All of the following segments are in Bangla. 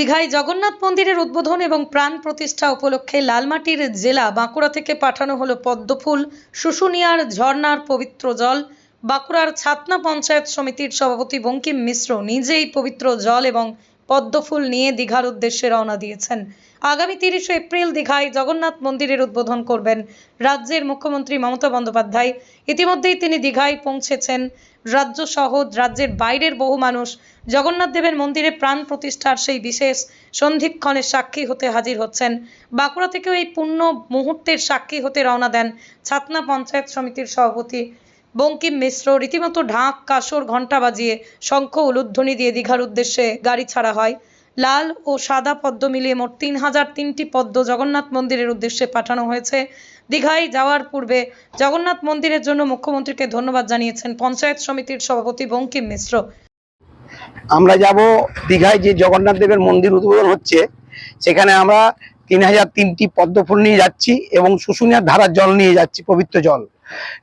দীঘায় জগন্নাথ মন্দিরের উদ্বোধন এবং প্রাণ প্রতিষ্ঠা উপলক্ষে লালমাটির জেলা বাঁকুড়া থেকে পাঠানো হলো পদ্মফুল, শুশুনিয়ার ঝর্ণার পবিত্র জল, বাঁকুড়ার ছাতনা পঞ্চায়েত সমিতির সভাপতি বঙ্কিম মিশ্র নিজেই পবিত্র জল এবং পদ্মফুল নিয়ে দীঘার উদ্দেশ্যে রওনা দিয়েছেন। আগামী তিরিশে এপ্রিল দীঘায় জগন্নাথ মন্দিরের উদ্বোধন করবেন রাজ্যের মুখ্যমন্ত্রী মমতা বন্দ্যোপাধ্যায়। ইতিমধ্যেই তিনি দীঘায় পৌঁছেছেন। রাজ্য সহ রাজ্যের বাইরের বহু মানুষ জগন্নাথ দেবের মন্দিরে প্রাণ প্রতিষ্ঠার সেই বিশেষ সন্ধিক্ষণের সাক্ষী হতে হাজির হচ্ছেন। বাঁকুড়া থেকেও এই পূর্ণ মুহূর্তের সাক্ষী হতে রওনা দেন ছাতনা পঞ্চায়েত সমিতির সভাপতি বঙ্কিম মিশ্র রীতিমতো ঢাক, কাসর, ঘণ্টা বাজিয়ে শঙ্খ, উলুধ্বনি দিয়ে দীঘার উদ্দেশ্যে গাড়ি ছাড়া হয়। লাল ও সাদা পদ্ম মিলিয়ে মোট তিন হাজার তিনটি পদ্ম জগন্নাথ মন্দিরের উদ্দেশ্যে পাঠানো হয়েছে। দীঘায় যাওয়ার পূর্বে জগন্নাথ মন্দিরের জন্য মুখ্যমন্ত্রীকে ধন্যবাদ জানিয়েছেন পঞ্চায়েত সমিতির সভাপতি বঙ্কিম মিশ্র। আমরা যাব দীঘায় যে জগন্নাথ দেবের মন্দির উদ্বোধন হচ্ছে, সেখানে আমরা তিন হাজার তিনটি পদ্মফুল নিয়ে যাচ্ছি এবং শুশুনিয়ার ধারার জল নিয়ে যাচ্ছি, পবিত্র জল।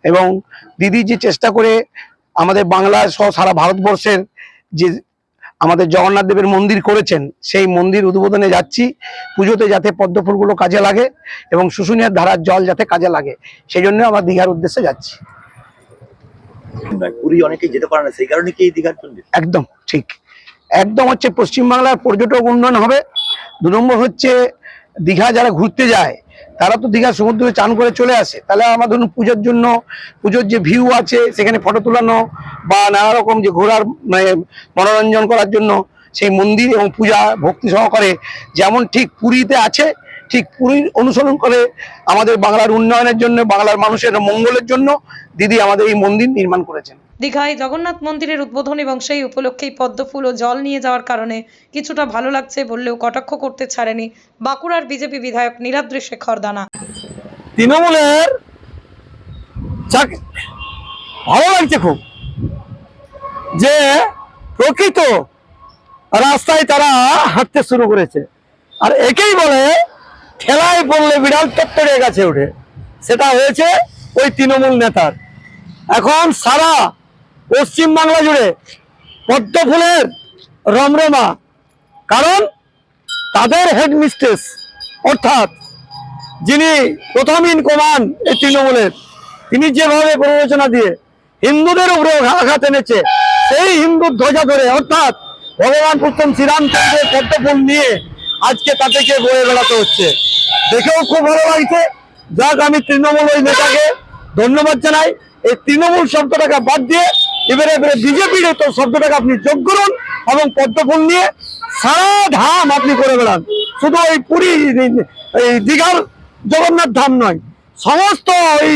এবং দিদি যে চেষ্টা করে আমাদের বাংলা সহ সারা ভারতবর্ষের যে আমাদের জগন্নাথ দেবের মন্দির করেছেন সেই মন্দির উদ্বোধনে যাচ্ছি। পুজোতে যাতে পদ্মফুলগুলো কাজে লাগে এবং শুশুনিয়ার ধারার জল যাতে কাজে লাগে সেই জন্য আমরা দীঘার উদ্দেশ্যে যাচ্ছি। পুরী অনেকেই যেতে পারে না সেই কারণে কি দীঘার একদম ঠিক। একদম হচ্ছে পশ্চিমবাংলার পর্যটক উন্নয়ন হবে। দু নম্বর হচ্ছে দীঘা যারা ঘুরতে যায় তারা তো দীঘা সমুদ্রে চান করে চলে আসে। তাহলে আমার ধরুন পুজোর জন্য, পুজোর যে ভিউ আছে, সেখানে ফটো তোলানো বা নানা রকম যে ঘোরার মানে মনোরঞ্জন করার জন্য সেই মন্দির এবং পূজা ভক্তি সহকারে যেমন ঠিক পুরীতে আছে, ঠিক পুরীর অনুসরণ করে আমাদের বাংলার উন্নয়নের জন্য, বাংলার মানুষের মঙ্গলের জন্য দিদি আমাদের এই মন্দির নির্মাণ করেছেন। দীঘায় জগন্নাথ মন্দিরের উদ্বোধন এবং সেই উপলক্ষেই পদ্মফুল ও জল নিয়ে যাওয়ার কারণে কিছুটা ভালো লাগছে বললেও কটাক্ষ করতে ছাড়েনি বাঁকুড়ার বিজেপি বিধায়ক নীলাদ্রি শেখর দানা। তৃণমূলের ভালো লাগছে খুব যে প্রকৃত রাস্তায় তারা হাঁটতে শুরু করেছে। আর একেই বলে, ঠেলায় পড়লে বিড়াল টপ্পরে গেছে ওঠে সেটা হয়েছে ওই তৃণমূল নেতার। এখন সারা পশ্চিম বাংলা জুড়ে পদ্ম ফুলের রমরমা। কারণ তাদের হেড হেডমিস্ট্রেস অর্থাৎ যিনি প্রথম ইন কমান এই তৃণমূলের, তিনি যেভাবে প্ররোচনা দিয়ে হিন্দুদের উপরে আঘাত এনেছে, সেই হিন্দুর ধ্বজা ধরে, অর্থাৎ ভগবান প্রথম শ্রীরামচন্দ্রের পদ্মফুল নিয়ে আজকে তাদেরকে বয়ে বেড়াতে হচ্ছে। দেখেও খুব ভালো লাগছে। যাক, আমি তৃণমূল ওই নেতাকে ধন্যবাদ জানাই। এই তৃণমূল শব্দটাকে বাদ দিয়ে এবারে এবারে বিজেপির তো শব্দটাকে আপনি যোগ করুন এবং পদ্মফুল নিয়ে সারা ধাম আপনি করে বেড়ান। শুধু ওই পুরী, এই দীঘার জগন্নাথ ধাম নয়, সমস্ত ওই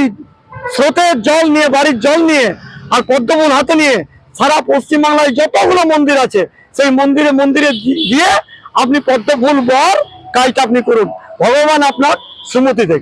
স্রোতের জল নিয়ে, বাড়ির জল নিয়ে আর পদ্মফুল হাতে নিয়ে সারা পশ্চিমবাংলায় যতগুলো মন্দির আছে, সেই মন্দিরে মন্দিরে গিয়ে আপনি পদ্মফুল বর কাজটা আপনি করুন। ভগবান আপনার সুমতি দেখ।